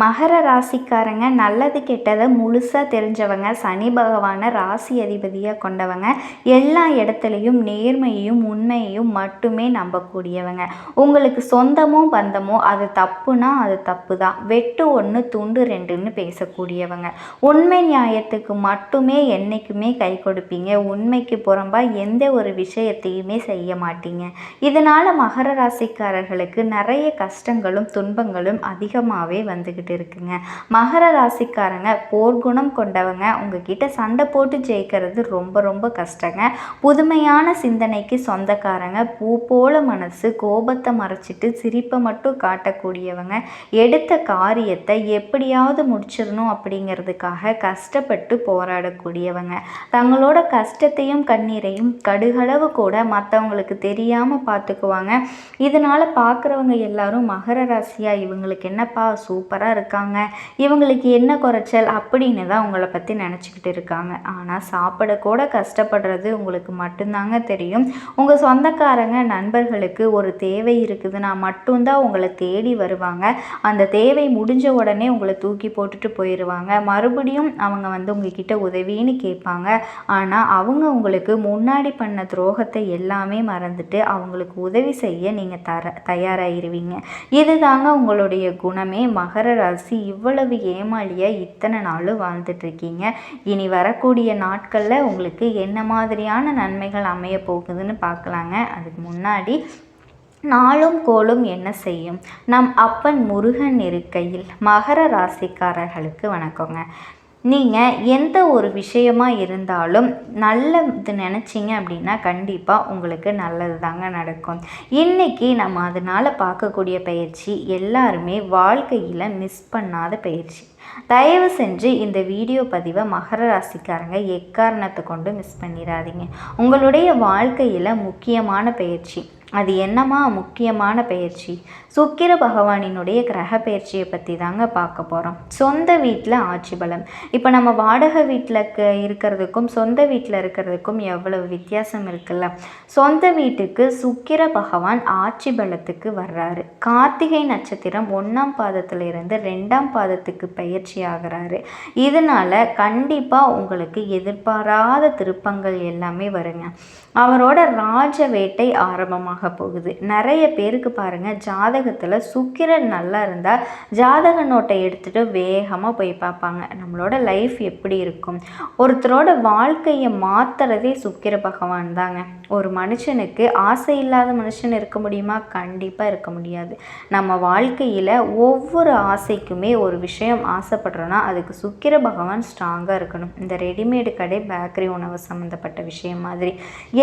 மகர ராசிக்காரங்க நல்லது கெட்டதை முழுசாக தெரிஞ்சவங்க சனி பகவானை ராசி அதிபதியாக கொண்டவங்க எல்லா இடத்துலையும் நேர்மையையும் உண்மையையும் மட்டுமே நம்பக்கூடியவங்க. உங்களுக்கு சொந்தமோ பந்தமோ அது தப்புனா அது தப்பு தான் வெட்டு ஒன்று துண்டு ரெண்டுன்னு பேசக்கூடியவங்க. உண்மை நியாயத்துக்கு மட்டுமே என்றைக்குமே கை கொடுப்பீங்க. உண்மைக்கு புறம்பாக எந்த ஒரு விஷயத்தையுமே செய்ய மாட்டீங்க. இதனால் மகர ராசிக்காரர்களுக்கு நிறைய கஷ்டங்களும் துன்பங்களும் அதிகமாகவே வந்துக்கிட்டு இருக்குங்க. மகர ராசிக்காரங்க போர்க்குணம் கொண்டவங்க உங்ககிட்ட சண்டை போட்டு ஜெயிக்கிறது ரொம்ப ரொம்ப கஷ்டங்க. புதுமையான சிந்தனைக்கு சொந்தக்காரங்க பூ போல மனசு கோபத்தை மறைச்சிட்டு சிரிப்பை மட்டும் காட்டக்கூடியவங்க. எடுத்த காரியத்தை எப்படியாவது முடிச்சிடணும் அப்படிங்கிறதுக்காக கஷ்டப்பட்டு போராடக்கூடியவங்க. தங்களோட கஷ்டத்தையும் கண்ணீரையும் கடுகளவு கூட மற்றவங்களுக்கு தெரியாமல் பார்த்துக்குவாங்க இதனால் பார்க்குறவங்க எல்லாரும் மகர ராசியாக இவங்களுக்கு என்னப்பா சூப்பராக இருக்காங்க. இவங்களுக்கு என்ன குறைச்சல் அப்படின்னு தான் உங்களை பற்றி நினச்சிக்கிட்டு இருக்காங்க. ஆனால் சாப்பிட கூட கஷ்டப்படுறது உங்களுக்கு மட்டும்தாங்க தெரியும். உங்கள் சொந்தக்காரங்க நண்பர்களுக்கு ஒரு தேவை இருக்குதுன்னா மட்டும்தான் உங்களை தேடி வருவாங்க. அந்த தேவை முடிஞ்ச உடனே உங்களை தூக்கி போட்டுட்டு போயிடுவாங்க மறுபடியும் அவங்க வந்து உங்ககிட்ட உதவின்னு கேட்பாங்க. ஆனால் அவங்க உங்களுக்கு முன்னாடி பண்ண துரோகத்தை எல்லாமே மறந்துட்டு அவங்களுக்கு உதவி செய்ய நீங்கள் தர தயாராகிருவீங்க இதுதாங்க உங்களுடைய குணமே. மகர ராசி இவ்வளவு ஏமாளியாக இத்தனை நாள் வாழ்ந்துட்டுருக்கீங்க இனி வரக்கூடிய நாட்களில் உங்களுக்கு என்ன மாதிரியான நன்மைகள் அமைய போகுதுன்னு பார்க்கலாங்க அதுக்கு முன்னாடி நாளும் கோளும் என்ன செய்யும்? நம் அப்பன் முருகன் இருக்கையில் மகர ராசிக்காரர்களுக்கு வணக்கங்க. நீங்கள் எந்த ஒரு விஷயமாக இருந்தாலும் நல்லது நினச்சிங்க அப்படின்னா கண்டிப்பாக உங்களுக்கு நல்லது தாங்க நடக்கும். இன்றைக்கி நம்ம அதனால் பார்க்கக்கூடிய பயிற்சி எல்லாருமே வாழ்க்கையில் மிஸ் பண்ணாத பயிற்சி. தயவு செஞ்சு இந்த வீடியோ பதிவை மகர ராசிக்காரங்க எக்காரணத்தை கொண்டு மிஸ் பண்ணிடாதீங்க. உங்களுடைய வாழ்க்கையில் முக்கியமான பயிற்சி. அது என்னமா முக்கியமான பயிற்சி? சுக்கிர பகவானினுடைய கிரக பயிற்சியை பற்றி தாங்க பார்க்க போகிறோம் சொந்த வீட்டில் ஆட்சி பலம். இப்போ நம்ம வாடகை வீட்டில் இருக்கிறதுக்கும் சொந்த வீட்டில் இருக்கிறதுக்கும் எவ்வளவு வித்தியாசம் இருக்குல்ல? சொந்த வீட்டுக்கு சுக்கிர பகவான் ஆட்சி பலத்துக்கு வர்றாரு. கார்த்திகை நட்சத்திரம் ஒன்றாம் பாதத்தில் இருந்து ரெண்டாம் பாதத்துக்கு பயிற்சி ஆகிறாரு. இதனால் கண்டிப்பாக உங்களுக்கு எதிர்பாராத திருப்பங்கள் எல்லாமே வருங்க. அவரோட ராஜ வேட்டை ஆரம்பமாக போகுது. நிறைய பேருக்கு பாருங்கள் ஜாதகத்தில் சுக்கிரன் நல்லா இருந்தால் ஜாதக நோட்டை எடுத்துகிட்டு வேகமாக போய் பார்ப்பாங்க. நம்மளோட லைஃப் எப்படி இருக்கும்? ஒருத்தரோட வாழ்க்கையை மாற்றுறதே சுக்கிர பகவான் தாங்க. ஒரு மனுஷனுக்கு ஆசை இல்லாத மனுஷன் இருக்க முடியுமா? கண்டிப்பாக இருக்க முடியாது. நம்ம வாழ்க்கையில் ஒவ்வொரு ஆசைக்குமே ஒரு விஷயம் ஆசைப்படுறோன்னா அதுக்கு சுக்கிர பகவான் ஸ்ட்ராங்காக இருக்கணும். இந்த ரெடிமேடு கடை பேக்கரி உணவு சம்மந்தப்பட்ட விஷயம் மாதிரி.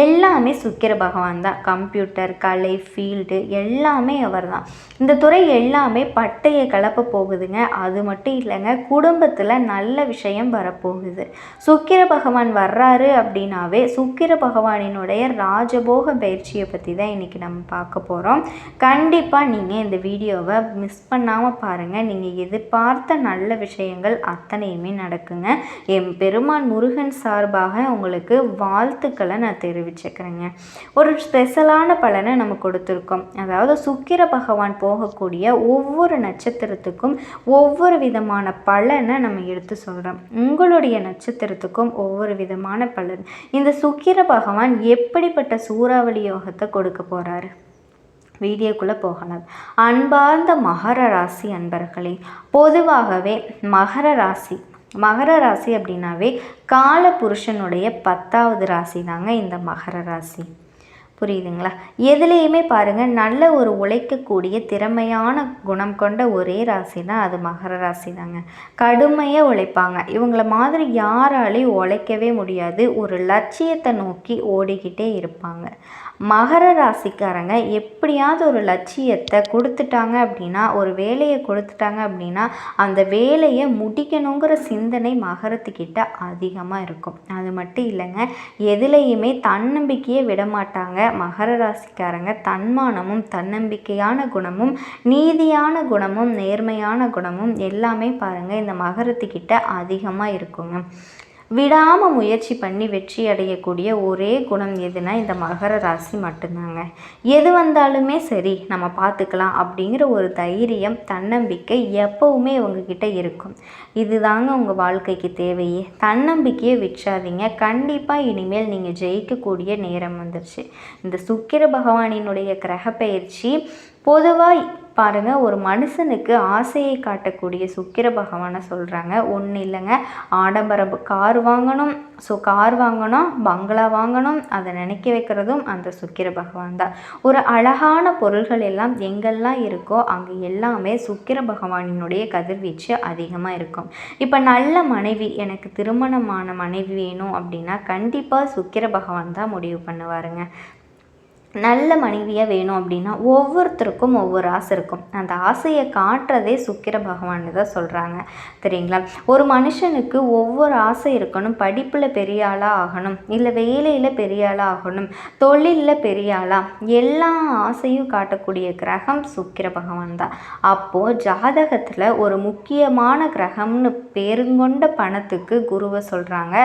எல்லாமே சுக்கிர பகவான் தான். கம்ப்யூட்டர் கலை ஃபீல்டு எல்லாமே அவர் தான். இந்த துறை எல்லாமே பட்டையை கலப்ப போகுதுங்க. அது மட்டும் இல்லைங்க குடும்பத்தில் நல்ல விஷயம் வரப்போகுது. சுக்கிர பகவான் வர்றாரு அப்படின்னாவே சுக்கிர பகவானினுடைய ராஜபோக பயிற்சியை பற்றி தான் இன்றைக்கி நம்ம பார்க்க போகிறோம் கண்டிப்பாக நீங்கள் இந்த வீடியோவை மிஸ் பண்ணாமல் பாருங்கள் நீங்கள் எதிர்பார்த்த நல்ல விஷயங்கள் அத்தனையுமே நடக்குங்க. என் பெருமான் முருகன் சார்பாக உங்களுக்கு வாழ்த்துக்களை நான் தெரிவிச்சுக்கிறேங்க. ஒரு ஸ்பெஷலான பலனை நம்ம கொடுத்துருக்கோம். அதாவது சுக்கிர பகவான் போகக்கூடிய ஒவ்வொரு நட்சத்திரத்துக்கும் ஒவ்வொரு விதமான பலனை நம்ம எடுத்து சொல்கிறோம் உங்களுடைய நட்சத்திரத்துக்கும் ஒவ்வொரு விதமான பலன். இந்த சுக்கிர பகவான் எப்படி எப்படிப்பட்ட சூறாவளி யோகத்தை கொடுக்க போகிறாரு வீடியோக்குள்ளே போகலாம். அன்பார்ந்த மகர ராசி அன்பர்களே பொதுவாகவே மகர ராசி மகர ராசி அப்படின்னாவே கால புருஷனுடைய பத்தாவது ராசி தாங்க இந்த மகர ராசி. புரியுதுங்களா? எதுலேயுமே பாருங்கள் நல்ல ஒரு உழைக்கக்கூடிய திறமையான குணம் கொண்ட ஒரே ராசினா அது மகர ராசி தாங்க கடுமையாக உழைப்பாங்க. இவங்கள மாதிரி யாராலையும் உழைக்கவே முடியாது. ஒரு லட்சியத்தை நோக்கி ஓடிக்கிட்டே இருப்பாங்க. மகர ராசிக்காரங்க எப்படியாவது ஒரு லட்சியத்தை கொடுத்துட்டாங்க அப்படின்னா ஒரு வேலையை கொடுத்துட்டாங்க அப்படின்னா அந்த வேலையை முடிக்கணுங்கிற சிந்தனை மகரத்துக்கிட்ட அதிகமாக இருக்கும். அது மட்டும் இல்லைங்க எதுலேயுமே தன்னம்பிக்கையை விட மாட்டாங்க மகர ராசிக்காரங்க. தன்மானமும் தன்னம்பிக்கையான குணமும் நீதியான குணமும் நேர்மையான குணமும் எல்லாமே பாருங்கள் இந்த மகரத்துக்கிட்ட அதிகமாக இருக்குங்க. விடாமல் முயற்சி பண்ணி வெற்றி அடையக்கூடிய ஒரே குணம் எதுனா இந்த மகர ராசி மட்டும்தாங்க. எது வந்தாலுமே சரி நம்ம பார்த்துக்கலாம் அப்படிங்கிற ஒரு தைரியம் தன்னம்பிக்கை எப்போவுமே இவங்கக்கிட்ட இருக்கும். இதுதாங்க உங்கள் வாழ்க்கைக்கு தேவையே. தன்னம்பிக்கையை விற்றாதீங்க. கண்டிப்பாக இனிமேல் நீங்கள் ஜெயிக்கக்கூடிய நேரம் வந்துருச்சு. இந்த சுக்கிர பகவானினுடைய கிரக பயிற்சி பொதுவாக பாருங்கள் ஒரு மனுஷனுக்கு ஆசையை காட்டக்கூடிய சுக்கிர பகவானை சொல்கிறாங்க ஒன்றும் இல்லைங்க. ஆடம்பர கார் வாங்கணும். ஸோ கார் வாங்கணும் பங்களா வாங்கணும் அதை நினைக்க வைக்கிறதும் அந்த சுக்கிர பகவான் தான். ஒரு அழகான பொருள்கள் எல்லாம் எங்கெல்லாம் இருக்கோ அங்கே எல்லாமே சுக்கிர பகவானினுடைய கதிர்வீச்சு அதிகமாக இருக்கும். இப்போ நல்ல மனைவி எனக்கு திருமணமான மனைவி வேணும் அப்படின்னா கண்டிப்பாக சுக்கிர பகவான் தான் முடிவு பண்ணுவாருங்க. நல்ல மனைவியாக வேணும் அப்படின்னா ஒவ்வொருத்தருக்கும் ஒவ்வொரு ஆசை இருக்கும். அந்த ஆசையை காட்டுறதே சுக்கிர பகவான் தான் சொல்கிறாங்க சரிங்களா ஒரு மனுஷனுக்கு ஒவ்வொரு ஆசை இருக்கணும். படிப்பில் பெரிய ஆளாக ஆகணும். இல்லை வேலையில் பெரிய ஆளாக ஆகணும். தொழிலில் பெரிய ஆளாக எல்லா ஆசையும் காட்டக்கூடிய கிரகம் சுக்கிர பகவான் தான். அப்போது ஜாதகத்தில் ஒரு முக்கியமான கிரகம்னு பேருங்கொண்ட பணத்துக்கு குருவை சொல்கிறாங்க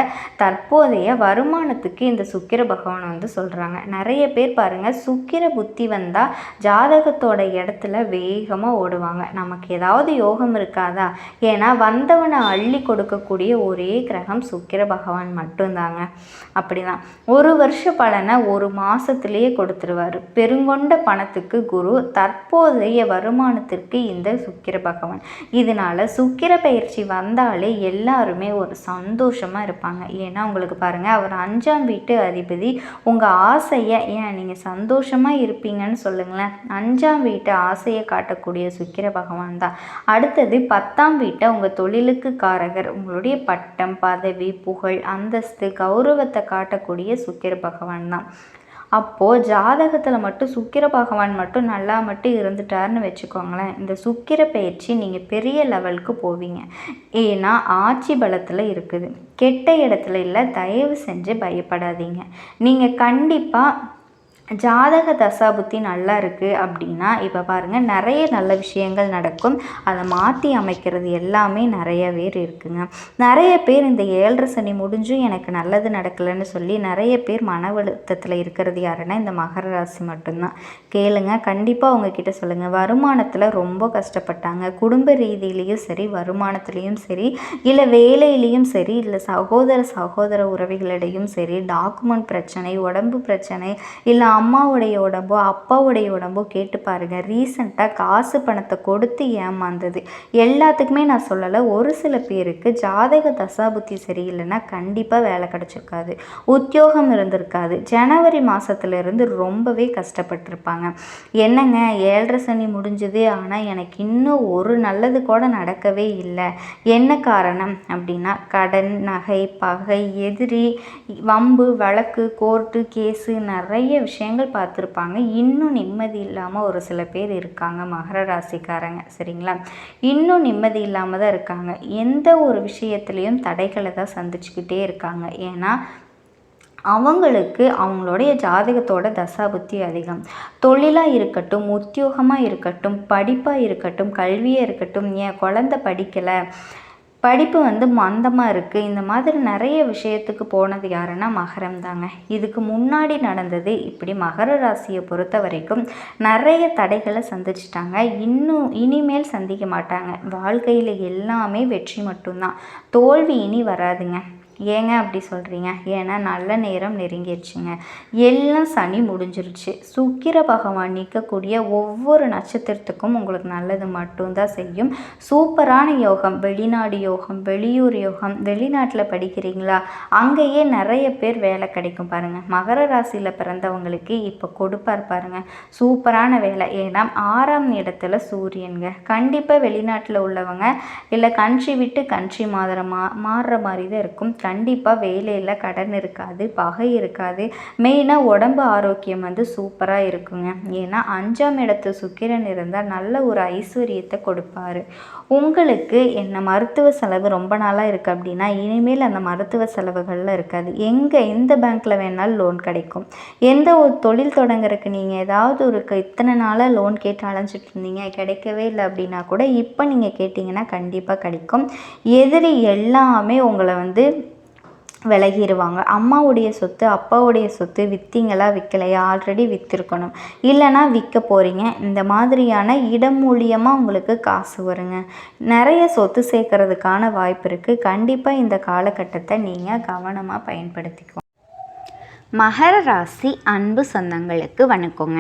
தற்போதைய வருமானத்துக்கு இந்த சுக்கிர பகவான் வந்து சொல்கிறாங்க நிறைய பேர் பாரு பாருங்கள் சுக்கிர புத்தி வந்தால் ஜாதகத்தோட இடத்துல வேகமாக ஓடுவாங்க. நமக்கு ஏதாவது யோகம் இருக்காதா? ஏன்னா வந்தவனை அள்ளி கொடுக்கக்கூடிய ஒரே கிரகம் சுக்கிர பகவான் மட்டும்தாங்க. அப்படிதான். ஒரு வருஷ பலனை ஒரு மாதத்துலேயே கொடுத்துருவார். பெருங்கொண்ட பணத்துக்கு குரு தற்போதைய வருமானத்திற்கு இந்த சுக்கிர பகவான். இதனால் சுக்கிர பயிற்சி வந்தாலே எல்லாருமே ஒரு சந்தோஷமாக இருப்பாங்க. ஏன்னா உங்களுக்கு பாருங்கள் அவர் அஞ்சாம் வீட்டு அதிபதி. உங்கள் ஆசையை ஏன் நீங்கள் சந்தோஷமாக இருப்பீங்கன்னு சொல்லுங்களேன். அஞ்சாம் வீட்டை ஆசையை காட்டக்கூடிய சுக்கிர பகவான் தான். அடுத்தது பத்தாம் வீட்டை உங்கள் தொழிலுக்கு காரகர். உங்களுடைய பட்டம் பதவி புகழ் அந்தஸ்து கௌரவத்தை காட்டக்கூடிய சுக்கிர பகவான் தான். அப்போது ஜாதகத்தில் மட்டும் சுக்கிர பகவான் மட்டும் நல்லா மட்டும் இருந்துட்டார்னு வச்சுக்கோங்களேன். இந்த சுக்கிர பயிற்சி நீங்கள் பெரிய லெவலுக்கு போவீங்க. ஏன்னா ஆட்சி பலத்தில் இருக்குது. கெட்ட இடத்துல இல்லை தயவு செஞ்சு பயப்படாதீங்க. நீங்கள் கண்டிப்பாக ஜாதக தசாபுத்தி நல்லா இருக்குது அப்படின்னா இப்போ பாருங்கள் நிறைய நல்ல விஷயங்கள் நடக்கும். அதை மாற்றி அமைக்கிறது எல்லாமே நிறைய பேர் இருக்குங்க. நிறைய பேர் இந்த ஏழரை சனி முடிஞ்சும் எனக்கு நல்லது நடக்கலைன்னு சொல்லி நிறைய பேர் மன அழுத்தத்தில் இருக்கிறது யாருன்னா இந்த மகர ராசி மட்டும்தான். கேளுங்க கண்டிப்பாக உங்ககிட்ட சொல்லுங்கள் வருமானத்தில் ரொம்ப கஷ்டப்பட்டாங்க. குடும்ப ரீதியிலையும் சரி வருமானத்துலேயும் சரி இல்லை வேலையிலையும் சரி இல்லை சகோதர சகோதர உறவுகளிடையும் சரி டாக்குமெண்ட் பிரச்சனை உடம்பு பிரச்சனை இல்லை அம்மாவுடைய உடம்போ அப்பாவுடைய உடம்போ கேட்டு பாருங்கள் ரீசண்டாக காசு பணத்தை கொடுத்து ஏமாந்தது. எல்லாத்துக்குமே நான் சொல்லலை. ஒரு சில பேருக்கு ஜாதக தசாபுத்தி சரியில்லைன்னா கண்டிப்பாக வேலை கிடச்சிருக்காது. உத்தியோகம் இருந்திருக்காது. ஜனவரி மாதத்துலேருந்து ரொம்பவே கஷ்டப்பட்டிருப்பாங்க. என்னங்க ஏழரை சனி முடிஞ்சது. ஆனால் எனக்கு இன்னும் ஒரு நல்லது கூட நடக்கவே இல்லை. என்ன காரணம் அப்படின்னா கடன் நகை பகை எதிரி வம்பு வழக்கு கோர்ட்டு கேஸு நிறைய விஷயம் விஷயங்கள் பார்த்துருப்பாங்க. இன்னும் நிம்மதி இல்லாமல் ஒரு சில பேர் இருக்காங்க மகர ராசிக்காரங்க. சரிங்களா? இன்னும் நிம்மதி இல்லாமல் தான் இருக்காங்க. எந்த ஒரு விஷயத்துலேயும் தடைகளை தான் சந்திச்சுக்கிட்டே இருக்காங்க. ஏன்னா அவங்களுக்கு அவங்களுடைய ஜாதகத்தோட தசாபுத்தி அதிகம். தொழிலாக இருக்கட்டும் உத்தியோகமாக இருக்கட்டும் படிப்பாக இருக்கட்டும் கல்வியாக இருக்கட்டும் ஏன் குழந்த படிக்கலை படிப்பு வந்து மந்தமாக இருக்குது இந்த மாதிரி நிறைய விஷயத்துக்கு போனது யாருன்னா மகரம் தாங்க. இதுக்கு முன்னாடி நடந்தது இப்படி மகர ராசியை பொறுத்த வரைக்கும் நிறைய தடைகளை சந்திச்சிட்டாங்க. இன்னும் இனிமேல் சந்திக்க மாட்டாங்க. வாழ்க்கையில் எல்லாமே வெற்றி மட்டும்தான். தோல்வி இனி வராதுங்க. ஏங்க அப்படி சொல்கிறீங்க ஏன்னா நல்ல நேரம் நெருங்கிடுச்சுங்க. எல்லாம் சனி முடிஞ்சிருச்சு. சுக்கிர பகவான் நிற்கக்கூடிய ஒவ்வொரு நட்சத்திரத்துக்கும் உங்களுக்கு நல்லது மட்டும்தான் செய்யும். சூப்பரான யோகம் வெளிநாடு யோகம் வெளியூர் யோகம் வெளிநாட்டில் படிக்கிறீங்களா? அங்கேயே நிறைய பேர் வேலை கிடைக்கும் பாருங்கள் மகர ராசியில் பிறந்தவங்களுக்கு இப்போ கொடுப்பார் பாருங்கள் சூப்பரான வேலை. ஏன்னா ஆறாம் இடத்துல சூரியனுங்க. கண்டிப்பாக வெளிநாட்டில் உள்ளவங்க இல்லை கண்ட்ரி விட்டு கண்ட்ரி மாதிரி மா மாறுற மாதிரி தான் இருக்கும். கண்டிப்பாக வேலையில் கடன் இருக்காது பகை இருக்காது. மெயினாக உடம்பு ஆரோக்கியம் வந்து சூப்பராக இருக்குங்க. ஏன்னா அஞ்சாம் இடத்து சுக்கிரன் இருந்தால் நல்ல ஒரு ஐஸ்வர்யத்தை கொடுப்பாரு. உங்களுக்கு என்ன மருத்துவ செலவு ரொம்ப நாளாக இருக்குது அப்படின்னா இனிமேல் அந்த மருத்துவ செலவுகளில் இருக்காது. எங்கே எந்த பேங்க்கில் வேணாலும் லோன் கிடைக்கும். எந்த ஒரு தொழில் தொடங்குறதுக்கு நீங்கள் ஏதாவது ஒரு இத்தனை நாளாக லோன் கேட்டு அலைஞ்சிட்டு இருந்தீங்க கிடைக்கவே இல்லை அப்படின்னா கூட இப்போ நீங்கள் கேட்டிங்கன்னா கண்டிப்பாக கிடைக்கும். எதிரி எல்லாமே உங்களை வந்து விலகிடுவாங்க அம்மாவுடைய சொத்து அப்பாவுடைய சொத்து விற்றீங்களா விற்கலையா ஆல்ரெடி விற்றுருக்கணும் இல்லைனா விற்க போகிறீங்க இந்த மாதிரியான இடம் மூலியமாக உங்களுக்கு காசு வருங்க. நிறைய சொத்து சேர்க்கறதுக்கான வாய்ப்பு இருக்குது கண்டிப்பாக இந்த காலகட்டத்தை நீங்கள் கவனமாக பயன்படுத்திக்கோ மகர ராசி அன்பு சொந்தங்களுக்கு வணக்கங்க.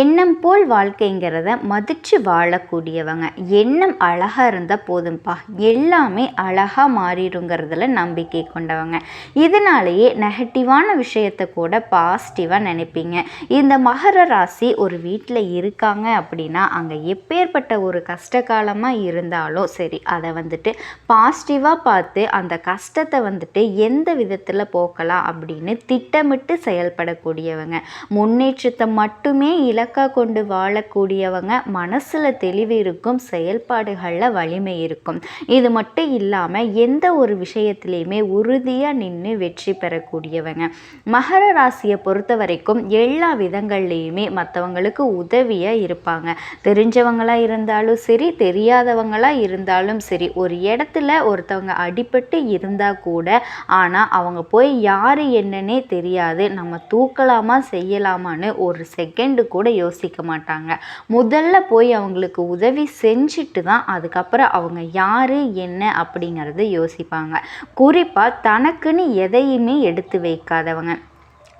எண்ணம் போல் வாழ்க்கைங்கிறத மதித்து வாழக்கூடியவங்க. எண்ணம் அழகாக இருந்தால் போதும்ப்பா எல்லாமே அழகாக மாறிடுங்கிறதுல நம்பிக்கை கொண்டவங்க. இதனாலேயே நெகட்டிவான விஷயத்தை கூட பாசிட்டிவாக நினைப்பீங்க. இந்த மகர ராசி ஒரு வீட்டில் இருக்காங்க அப்படின்னா அங்கே எப்பேற்பட்ட ஒரு கஷ்ட காலமாக இருந்தாலும் சரி அதை வந்துட்டு பாசிட்டிவாக பார்த்து அந்த கஷ்டத்தை வந்துட்டு எந்த விதத்தில் போக்கலாம் அப்படின்னு திட்டமிட்டு திட்டமிட்டு செயல்படக்கூடியவங்க. முன்னேற்றத்தை மட்டுமே இலக்காக கொண்டு வாழக்கூடியவங்க. மனசில் தெளிவு இருக்கும் செயல்பாடுகளில் வலிமை இருக்கும். இது மட்டும் இல்லாமல் எந்த ஒரு விஷயத்துலையுமே உறுதியாக நின்று வெற்றி பெறக்கூடியவங்க. மகர ராசியை பொறுத்த வரைக்கும் எல்லா விதங்கள்லேயுமே மற்றவங்களுக்கு உதவியாக இருப்பாங்க. தெரிஞ்சவங்களாக இருந்தாலும் சரி தெரியாதவங்களாக இருந்தாலும் சரி ஒரு இடத்துல ஒருத்தவங்க அடிபட்டு இருந்தால் கூட ஆனால் அவங்க போய் யார் என்னன்னே தெரியாது கிடையாது நம்ம தூக்கலாமா செய்யலாமான்னு ஒரு செகண்டு கூட யோசிக்க மாட்டாங்க. முதல்ல போய் அவங்களுக்கு உதவி செஞ்சுட்டு தான் அதுக்கப்புறம் அவங்க யார் என்ன அப்படிங்கிறத யோசிப்பாங்க. குறிப்பாக தனக்குன்னு எதையுமே எடுத்து வைக்காதவங்க.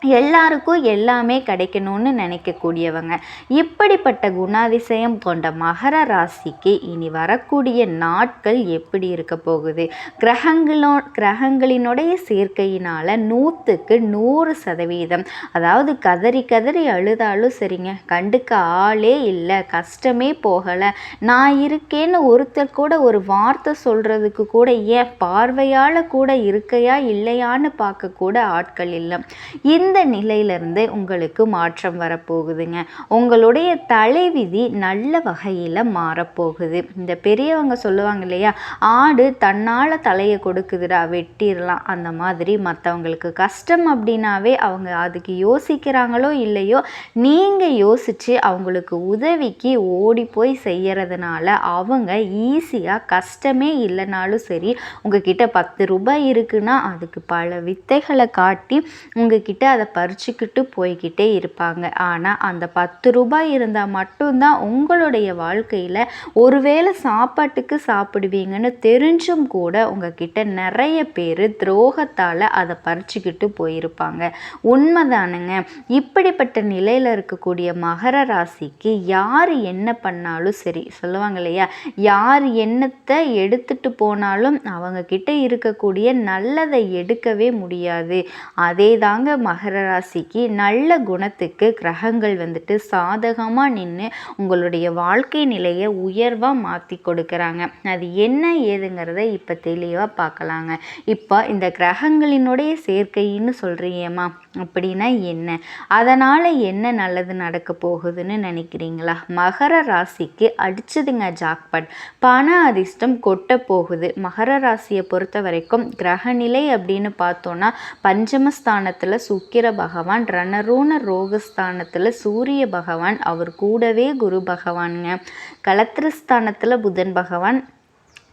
எல்லாருக்கும் எல்லாமே கிடைக்கணும்னு நினைக்கக்கூடியவங்க. இப்படிப்பட்ட குணாதிசயம் கொண்ட மகர ராசிக்கு இனி வரக்கூடிய நாட்கள் எப்படி இருக்க போகுது? கிரகங்களோ கிரகங்களினுடைய சேர்க்கையினால் நூற்றுக்கு நூறு சதவீதம். அதாவது கதறி கதறி அழுதாலும் சரிங்க. கண்டுக்க ஆளே இல்லை. கஷ்டமே போகலை. நான் இருக்கேன்னு ஒருத்தர் கூட ஒரு வார்த்தை சொல்கிறதுக்கு கூட ஏன் பார்வையால் கூட இருக்கையா இல்லையான்னு பார்க்கக்கூட ஆட்கள் இல்லை. இந்த இந்த நிலையிலிருந்து உங்களுக்கு மாற்றம் வரப்போகுதுங்க. உங்களுடைய தலைவிதி நல்ல வகையில் மாறப்போகுது. இந்த பெரியவங்க சொல்லுவாங்க இல்லையா ஆடு தன்னால் தலையை கொடுக்குதுடா வெட்டிடலாம். அந்த மாதிரி மற்றவங்களுக்கு கஷ்டம் அப்படின்னாவே அவங்க அதுக்கு யோசிக்கிறாங்களோ இல்லையோ நீங்கள் யோசித்து அவங்களுக்கு உதவிக்கு ஓடி போய் செய்கிறதுனால அவங்க ஈஸியாக கஷ்டமே இல்லைனாலும் சரி உங்ககிட்ட பத்து ரூபாய் இருக்குன்னா அதுக்கு பல வித்தைகளை காட்டி உங்ககிட்ட அதை பறிச்சுக்கிட்டு போய்கிட்டே இருப்பாங்க. ஆனால் அந்த பத்து ரூபாய் இருந்தால் மட்டும்தான் உங்களுடைய வாழ்க்கையில் ஒருவேளை சாப்பாட்டுக்கு சாப்பிடுவீங்கன்னு தெரிஞ்சும் கூட உங்ககிட்ட நிறைய பேர் துரோகத்தால் அதை பறிச்சுக்கிட்டு போயிருப்பாங்க. உண்மைதானுங்க. இப்படிப்பட்ட நிலையில் இருக்கக்கூடிய மகர ராசிக்கு யார் என்ன பண்ணாலும் சரி சொல்லுவாங்க இல்லையா? யார் எண்ணத்தை எடுத்துட்டு போனாலும் அவங்க கிட்ட இருக்கக்கூடிய நல்லதை எடுக்கவே முடியாது. அதே தாங்க மகர ராசிக்கு நல்ல குணத்துக்கு கிரகங்கள் வந்துட்டு சாதகமாக நின்று உங்களுடைய வாழ்க்கை நிலையை உயர்வாக மாற்றி கொடுக்குறாங்க. அது என்ன ஏதுங்கிறத இப்போ தெளிவாக பார்க்கலாங்க இப்போ இந்த கிரகங்களினுடைய சேர்க்கைன்னு சொல்கிறீங்கம்மா அப்படின்னா என்ன? அதனால் என்ன நல்லது நடக்க போகுதுன்னு நினைக்கிறீங்களா? மகர ராசிக்கு அடிச்சதுங்க ஜாக்பட். பண அதிர்ஷ்டம் கொட்ட போகுது. மகர ராசியை பொறுத்த வரைக்கும் கிரகநிலை அப்படின்னு பார்த்தோன்னா பஞ்சமஸ்தானத்தில் சுக்கிர பகவான் ரணரூண ரோகஸ்தானத்தில் சூரிய பகவான் அவர் கூடவே குரு பகவானுங்க. கலத்திரஸ்தானத்தில் புதன் பகவான்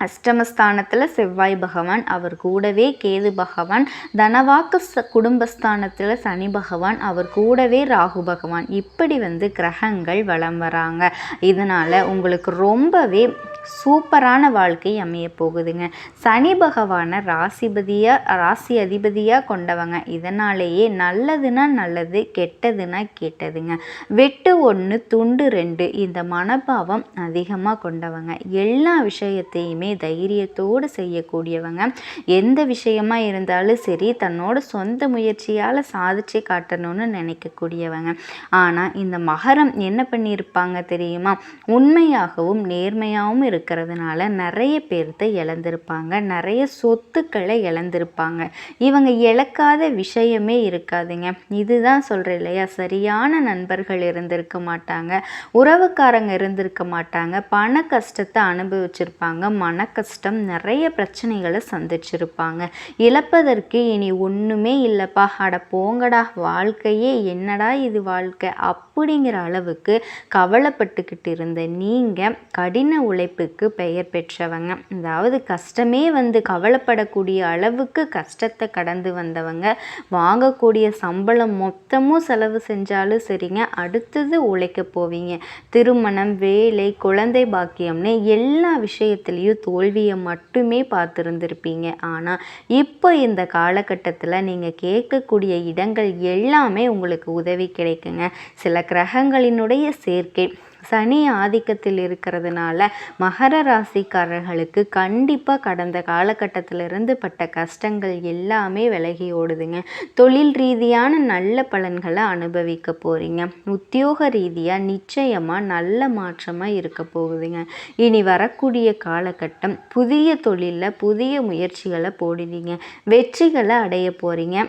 அஷ்டமஸ்தானத்தில் செவ்வாய் பகவான் அவர் கூடவே கேது பகவான் தனவாக்கு ச குடும்பஸ்தானத்தில் சனி பகவான் அவர் கூடவே ராகு பகவான். இப்படி வந்து கிரகங்கள் வளம் வராங்க. இதனால் உங்களுக்கு ரொம்பவே சூப்பரான வாழ்க்கை அமைய போகுதுங்க. சனி பகவானை ராசிபதியாக ராசி அதிபதியாக கொண்டவங்க. இதனாலேயே நல்லதுன்னா நல்லது கெட்டதுன்னா கெட்டதுங்க. வெட்டு ஒன்று துண்டு ரெண்டு இந்த மனபாவம் அதிகமாக கொண்டவங்க. எல்லா விஷயத்தையுமே தைரியத்தோடு செய்யக்கூடியவங்க. எந்த விஷயமா இருந்தாலும் சரி தன்னோட சொந்த முயற்சியால் சாதிச்சு காட்டணும்னு நினைக்கக்கூடியவங்க. ஆனால் இந்த மகரம் என்ன பண்ணியிருப்பாங்க தெரியுமா? உண்மையாகவும் நேர்மையாகவும் இருக்கிறதுனால நிறைய பேர்த்த இழந்திருப்பாங்க. நிறைய சொத்துக்களை இழந்திருப்பாங்க. இவங்க இழக்காத விஷயமே இருக்காதுங்க. இதுதான் சொல்கிறேன் இல்லையா? சரியான நண்பர்கள் இருந்திருக்க மாட்டாங்க. உறவுக்காரங்க இருந்திருக்க மாட்டாங்க. பண கஷ்டத்தை அனுபவிச்சிருப்பாங்க. மன கஷ்டம் நிறைய பிரச்சனைகளை சந்திச்சிருப்பாங்க. இழப்பதற்கு இனி ஒன்றுமே இல்லைப்பா. அட போங்கடா. வாழ்க்கையே என்னடா இது வாழ்க்கை? அப் அப்படிங்கிற அளவுக்கு கவலைப்பட்டுக்கிட்டு இருந்த நீங்கள் கடின உழைப்புக்கு பெயர் பெற்றவங்க. அதாவது கஷ்டமே வந்து கவலைப்படக்கூடிய அளவுக்கு கஷ்டத்தை கடந்து வந்தவங்க. வாங்கக்கூடிய சம்பளம் மொத்தமும் செலவு செஞ்சாலும் சரிங்க. அடுத்தது உழைக்க போவீங்க. திருமணம் வேலை குழந்தை பாக்கியம்னு எல்லா விஷயத்துலேயும் தோல்வியை மட்டுமே பார்த்துருந்துருப்பீங்க. ஆனால் இப்போ இந்த காலகட்டத்தில் நீங்கள் கேட்கக்கூடிய இடங்கள் எல்லாமே உங்களுக்கு உதவி கிடைக்குங்க. சில கிரகங்களினுடைய சேர்க்கை. சனி ஆதிக்கத்தில் இருக்கிறதுனால மகர ராசிக்காரர்களுக்கு கண்டிப்பாக கடந்த காலகட்டத்திலிருந்து பட்ட கஷ்டங்கள் எல்லாமே விலகி ஓடுதுங்க. தொழில் ரீதியான நல்ல பலன்களை அனுபவிக்க போகிறீங்க உத்தியோக ரீதியாக நிச்சயமாக நல்ல மாற்றமாக இருக்க போகுதுங்க. இனி வரக்கூடிய காலகட்டம் புதிய தொழிலில் புதிய முயற்சிகளை போடுவீங்க. வெற்றிகளை அடைய போகிறீங்க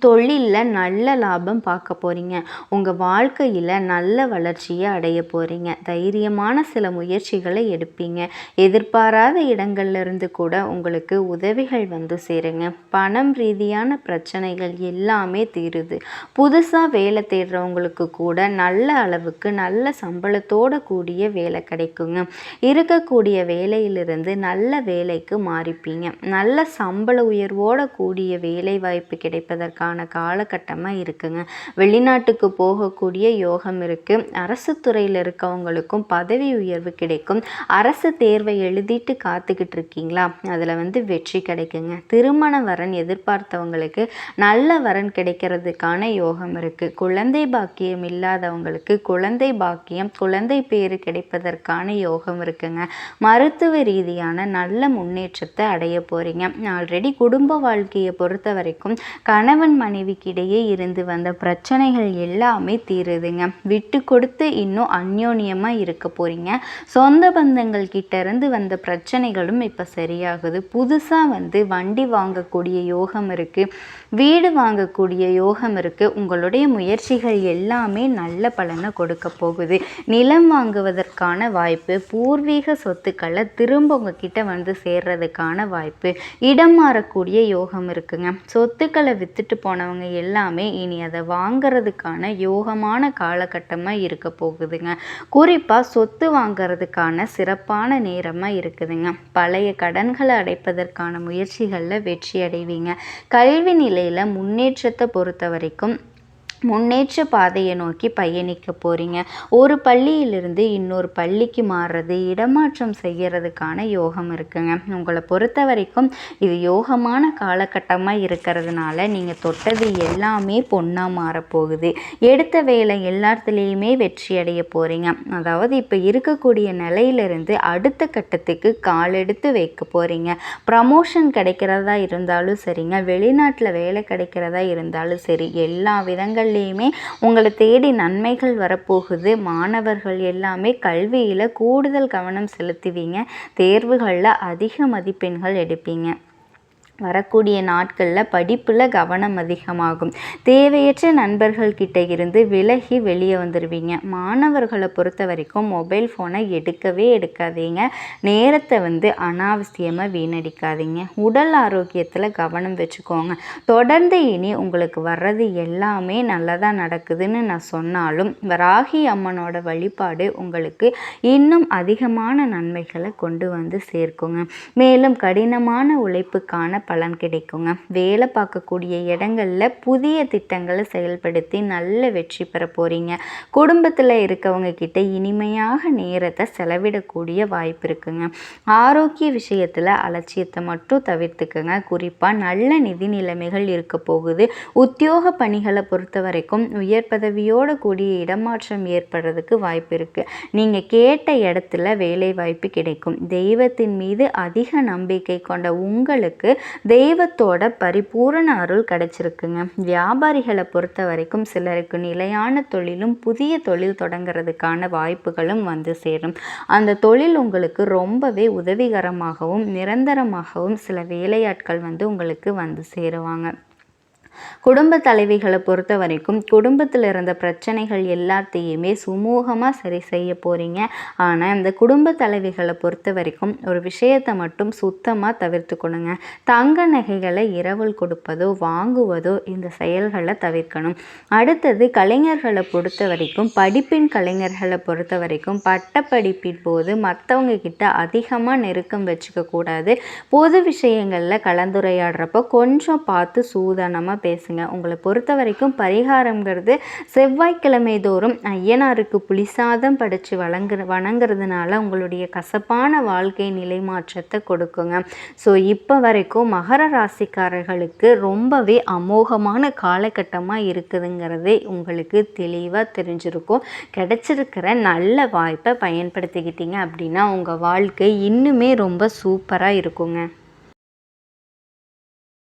தொழிலில் நல்ல லாபம் பார்க்க போகிறீங்க உங்கள் வாழ்க்கையில் நல்ல வளர்ச்சியை அடைய போகிறீங்க தைரியமான சில முயற்சிகளை எடுப்பீங்க. எதிர்பாராத இடங்கள்லேருந்து கூட உங்களுக்கு உதவிகள் வந்து சேருங்க. பணம் ரீதியான பிரச்சனைகள் எல்லாமே தீருது. புதுசாக வேலை தேடுறவங்களுக்கு கூட நல்ல அளவுக்கு நல்ல சம்பளத்தோடு கூடிய வேலை கிடைக்குங்க. இருக்கக்கூடிய வேலையிலிருந்து நல்ல வேலைக்கு மாறிப்பீங்க. நல்ல சம்பள உயர்வோடு கூடிய வேலை வாய்ப்பு கிடைப்பதற்காக அதற்கான காலகட்டமாக இருக்குங்க. வெளிநாட்டுக்கு போகக்கூடிய யோகம் இருக்குது அரசு துறையில் இருக்கவங்களுக்கும் பதவி உயர்வு கிடைக்கும். அரசு தேர்வை எழுதிட்டு காத்துக்கிட்டு இருக்கீங்களா? அதில் வந்து வெற்றி கிடைக்குங்க. திருமண வரன் எதிர்பார்த்தவங்களுக்கு நல்ல வரன் கிடைக்கிறதுக்கான யோகம் இருக்குது குழந்தை பாக்கியம் இல்லாதவங்களுக்கு குழந்தை பாக்கியம் குழந்தை பேர் கிடைப்பதற்கான யோகம் இருக்குங்க. மருத்துவ ரீதியான நல்ல முன்னேற்றத்தை அடைய போகிறீங்க ஆல்ரெடி குடும்ப வாழ்க்கையை பொறுத்த வரைக்கும் கணவன் கணவன் மனைவிக்கிடையே இருந்து வந்த பிரச்சனைகள் எல்லாமே தீருதுங்க. விட்டு கொடுத்து இன்னும் அந்யோன்யமாக இருக்க போகிறீங்க சொந்த பந்தங்கள் கிட்ட இருந்து வந்த பிரச்சனைகளும் இப்போ சரியாகுது. புதுசாக வந்து வண்டி வாங்கக்கூடிய யோகம் இருக்குது வீடு வாங்கக்கூடிய யோகம் இருக்குது உங்களுடைய முயற்சிகள் எல்லாமே நல்ல பலனை கொடுக்க போகுது. நிலம் வாங்குவதற்கான வாய்ப்பு பூர்வீக சொத்துக்களை திரும்ப உங்ககிட்ட வந்து சேர்றதுக்கான வாய்ப்பு இடம் மாறக்கூடிய யோகம் இருக்குங்க. சொத்துக்களை வித்துட்டு போனவங்க எல்லாமே இனி அதை வாங்கிறதுக்கான யோகமான காலகட்டமாக இருக்க போகுதுங்க. குறிப்பாக சொத்து வாங்கிறதுக்கான சிறப்பான நேரமாக இருக்குதுங்க. பழைய கடன்களை அடைப்பதற்கான முயற்சிகளில் வெற்றி அடைவீங்க. கல்வி நிலையில் முன்னேற்றத்தை பொறுத்த வரைக்கும் முன்னேற்ற பாதையை நோக்கி பயணிக்க போகிறீங்க ஒரு பள்ளியிலிருந்து இன்னொரு பள்ளிக்கு மாறுறது இடமாற்றம் செய்கிறதுக்கான யோகம் இருக்குங்க. உங்களை பொறுத்த வரைக்கும் இது யோகமான காலகட்டமாக இருக்கிறதுனால நீங்கள் தொட்டது எல்லாமே பொண்ணாக மாறப்போகுது. எடுத்த வேலை எல்லாத்துலேயுமே வெற்றி அடைய போகிறீங்க அதாவது இப்போ இருக்கக்கூடிய நிலையிலிருந்து அடுத்த கட்டத்துக்கு கால் எடுத்து வைக்க போகிறீங்க ப்ரமோஷன் கிடைக்கிறதா இருந்தாலும் சரிங்க. வெளிநாட்டில் வேலை கிடைக்கிறதா இருந்தாலும் சரி. எல்லா விதங்கள் விஷயங்கள்லேயுமே உங்களை தேடி நன்மைகள் வரப்போகுது. மாணவர்கள் எல்லாமே கல்வியில் கூடுதல் கவனம் செலுத்துவீங்க. தேர்வுகளில் அதிக மதிப்பெண்கள் எடுப்பீங்க. வரக்கூடிய நாட்களில் படிப்பில் கவனம் அதிகமாகும். தேவையற்ற நண்பர்கள் கிட்ட இருந்து விலகி வெளியே வந்துடுவீங்க மாணவர்களை பொறுத்த வரைக்கும் மொபைல் ஃபோனை எடுக்கவே எடுக்காதீங்க. நேரத்தை வந்து அனாவசியமாக வீணடிக்காதீங்க. உடல் ஆரோக்கியத்தில் கவனம் வச்சுக்கோங்க. தொடர்ந்து இனி உங்களுக்கு வர்றது எல்லாமே நல்லதாக நடக்குதுன்னு நான் சொன்னாலும் ராகி அம்மனோட வழிபாடு உங்களுக்கு இன்னும் அதிகமான நன்மைகளை கொண்டு வந்து சேர்க்குங்க. மேலும் கடினமான உழைப்புக்கான பலன் கிடைக்குங்க. வேலை பார்க்கக்கூடிய இடங்களில் புதிய திட்டங்களை செயல்படுத்தி நல்ல வெற்றி பெற போகிறீங்க குடும்பத்தில் இருக்கவங்க கிட்ட இனிமையாக நேரத்தை செலவிடக்கூடிய வாய்ப்பு இருக்குங்க. ஆரோக்கிய விஷயத்தில் அலட்சியத்தை மட்டும் தவிர்த்துக்குங்க. குறிப்பாக நல்ல நிதி நிலைமைகள் இருக்க போகுது. உத்தியோக பணிகளை பொறுத்த வரைக்கும் உயர் பதவியோடு கூடிய இடமாற்றம் ஏற்படுறதுக்கு வாய்ப்பு இருக்குது நீங்கள் கேட்ட இடத்துல வேலை வாய்ப்பு கிடைக்கும். தெய்வத்தின் மீது அதிக நம்பிக்கை கொண்ட உங்களுக்கு தெய்வத்தோட பரிபூரண அருள் கிடைச்சிருக்குங்க. வியாபாரிகளை பொறுத்த வரைக்கும் சிலருக்கு நிலையான தொழிலும் புதிய தொழில் தொடங்குறதுக்கான வாய்ப்புகளும் வந்து சேரும். அந்த தொழில் உங்களுக்கு ரொம்பவே உதவிகரமாகவும் நிரந்தரமாகவும் சில வேலையாட்கள் வந்து உங்களுக்கு வந்து சேருவாங்க. குடும்ப தலைவிகளை பொறுத்த வரைக்கும் குடும்பத்தில் இருந்த பிரச்சனைகள் எல்லாத்தையுமே சுமூகமாக சரி செய்ய போகிறீங்க ஆனால் இந்த குடும்ப தலைவிகளை பொறுத்த வரைக்கும் ஒரு விஷயத்தை மட்டும் சுத்தமாக தவிர்த்துக்கணுங்க. தங்க நகைகளை இரவல் கொடுப்பதோ வாங்குவதோ இந்த செயல்களை தவிர்க்கணும். அடுத்தது கலைஞர்களை பொறுத்த வரைக்கும் படிப்பின் கலைஞர்களை பொறுத்த வரைக்கும் பட்டப்படிப்பின் போது மற்றவங்க கிட்ட அதிகமாக நெருக்கம் வச்சுக்க கூடாது. பொது விஷயங்களில் கலந்துரையாடுறப்போ கொஞ்சம் பார்த்து சூதானமாக பேசுங்க. உங்களை பொறுத்த வரைக்கும் பரிகாரங்கிறது செவ்வாய்க்கிழமை தோறும் ஐயனாருக்கு புளிசாதம் படித்து வழங்குற வணங்குறதுனால உங்களுடைய கசப்பான வாழ்க்கை நிலை மாற்றத்தை கொடுக்குங்க. ஸோ இப்போ வரைக்கும் மகர ராசிக்காரர்களுக்கு ரொம்பவே அமோகமான காலகட்டமாக இருக்குதுங்கிறதே உங்களுக்கு தெளிவாக தெரிஞ்சிருக்கும். கிடைச்சிருக்கிற நல்ல வாய்ப்பை பயன்படுத்திக்கிட்டீங்க அப்படின்னா உங்கள் வாழ்க்கை இன்னுமே ரொம்ப சூப்பராக இருக்குங்க.